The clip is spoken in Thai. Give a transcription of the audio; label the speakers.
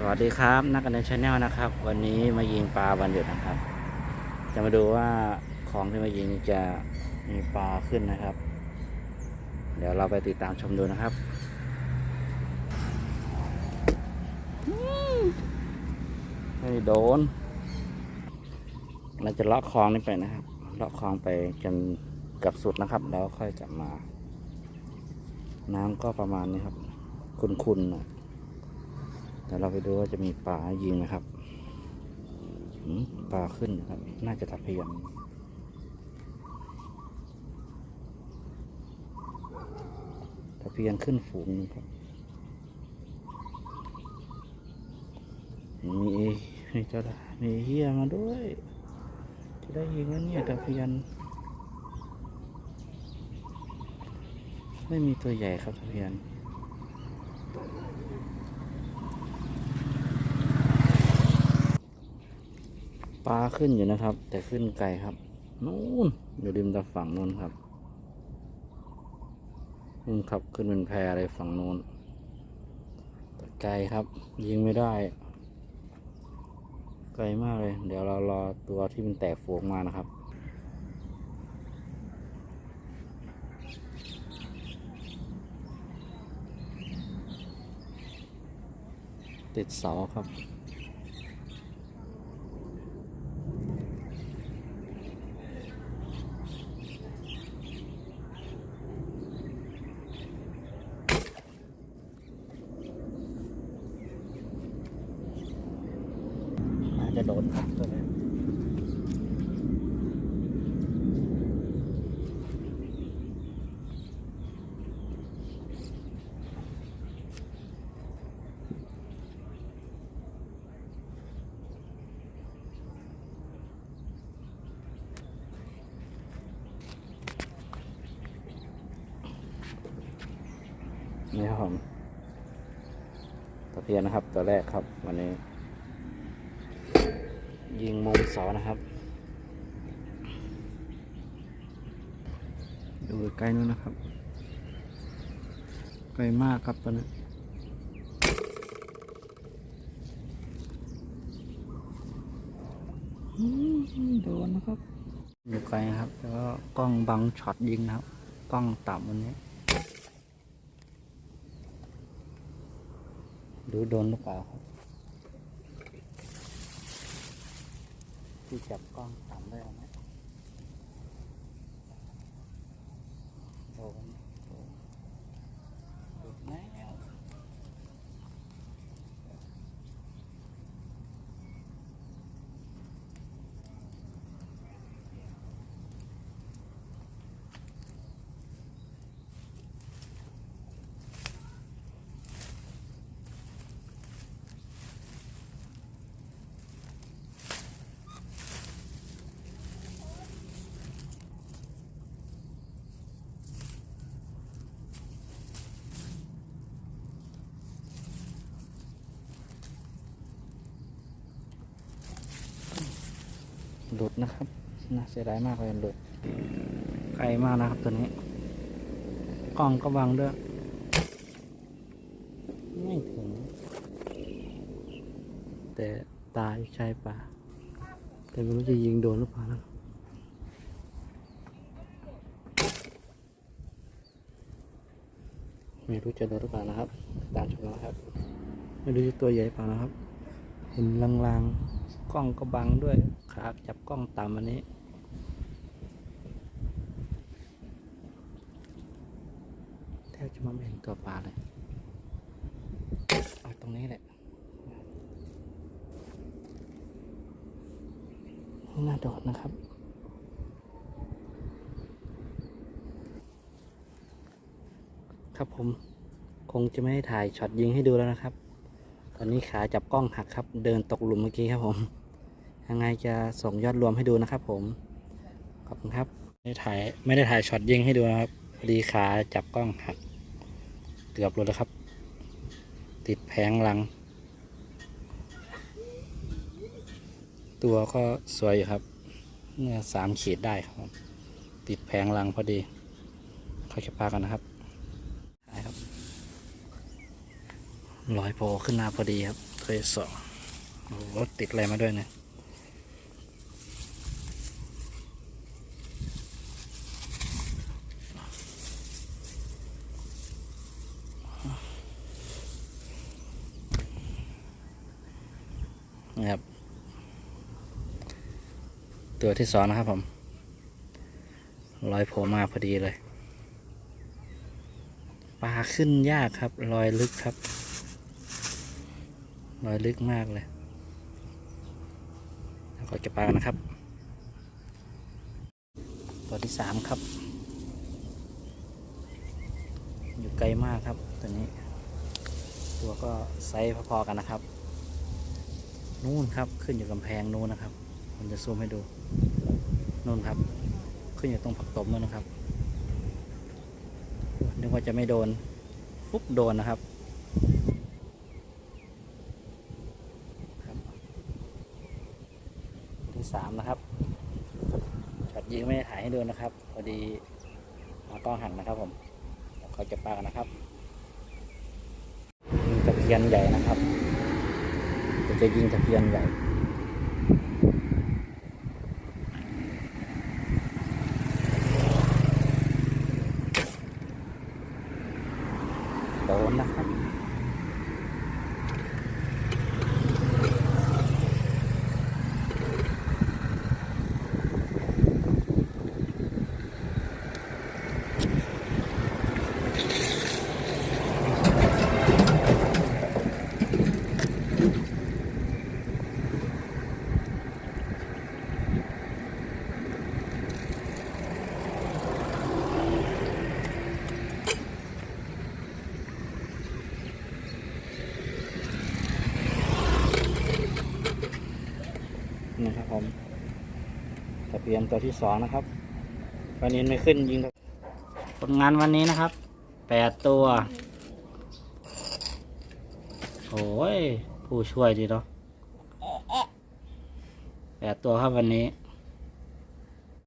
Speaker 1: สวัสดีครับ นักกันในชาแนลนะครับ วันนี้มายิงปลาวันหยุดนะครับ จะมาดูว่าของที่มายิงจะมีปลาขึ้นนะครับ เดี๋ยวเราไปติดตามชมดูนะครับไม่โดน เราจะเลาะคลองนี้ไปนะครับเลาะคลองไปจนกับสุดนะครับ แล้วค่อยกลับมา น้ำก็ประมาณนี้ครับ คุนๆนะ เดี๋ยวเราไปดูว่าจะมีปลายิงไหมครับปลาขึ้นนะครับ น่าจะตะเพียนตะเพียนขึ้นฝูงครับ มีมีเจ้าดามีเฮียมาด้วย จะได้ยิงแล้วเนี่ยตะเพียน ไม่มีตัวใหญ่ครับตะเพียน ปลาขึ้นอยู่นะครับ แต่ขึ้นไกลครับนู่นอยู่ริมตะฝั่งนู้นครับนู่นครับขึ้นเป็นแพอะไรฝั่งนู้นแต่ไกลครับ ยิงไม่ได้ ไกลมากเลย เดี๋ยวเรารอตัวที่มันแตกฝูงมานะครับติดเสาครับ อาจจะ โดนครับตัวนี้นี่ครับผมตะเพียนนะครับตัวแรกครับ วันนี้ ยิงมุมเสานะครับ ดูใกล้นู้นนะครับ ไกลมากครับตอนนี้อืมโดนนะครับอยู่ไกลนะครับแล้วก็กล้องบังช็อตยิงนะครับ กล้องต่ำวันนี้ ดูโดนหรือเปล่าครับ ที่จับกล้องต่ำได้ไหม หลุดนะครับน่าเสียดายมากเลยหลุดไกลมากนะครับตัวนี้ กล้องก็บังด้วย ไม่ถึง แต่ตายใช่ป่ะแต่ไม่รู้จะยิงโดนหรือเปล่านะไม่รู้จะโดนหรือเปล่านะครับ ตามชมนะครับ ไม่รู้จะตัวใหญ่เปล่านะครับ เห็นลางๆ กล้องก็บังด้วย ขาจับกล้องต่ำอันนี้ แทบจะมองไม่เห็นตัวปลาเลยเอาตรงนี้แหละน่าโดดนะครับครับผมคงจะไม่ได้ถ่ายช็อตยิงให้ดูแล้วนะครับ ตอนนี้ขาจับกล้องหักครับ เดินตกหลุมเมื่อกี้ครับผม ยังไงจะส่งยอดรวมให้ดูนะครับผม ขอบคุณครับ ไม่ได้ถ่ายไม่ได้ถ่ายช็อตยิงให้ดูนะครับพอดีขาจับกล้องหัก เกือบหลุดแล้วครับ ติดแผงหลัง ตัวก็สวยอยู่ครับเนื้อสามขีดได้ครับ ติดแผงหลังพอดีเขาจะพากันนะครับได้ครับลอยโผล่ขึ้นมาพอดีครับตัวที่สองโอ้โหติดอะไรมาด้วยเนี่ยนะครับ ตัวที่สองนะครับผมลอยโผล่มาพอดีเลยปลาขึ้นยากครับรอยลึกครับรอยลึกมากเลยแล้วก็จะปลากันนะครับ ตัวที่สามครับ อยู่ไกลมากครับตัวนี้ ตัวก็ไซส์พอๆกันนะครับ นู่นครับขึ้นอยู่กำแพงนู่นนะครับ ผมจะซูมให้ดูนู่นครับ ขึ้นอยู่ตรงผักตบนู่นนะครับนึกว่าจะไม่โดน ฟุบโดนนะครับที่สามนะครับช็อตยิงไม่ได้ถ่ายให้ดูนะครับ พอดีมากล้องหันนะครับผมเดี๋ยวเขาจะปากันนะครับตะเพียนใหญ่นะครับจะยิงตะเพียนใหญ่ โดนนะครับ นี่ครับผมตะเพี ยมตัวที่สองนะครับ วันนี้ไม่ขึ้นยิงผลงานวันนี้นะครับแปดตัวโอ้ยผู้ช่วยดีเนาะแปดตัวครับวันนี้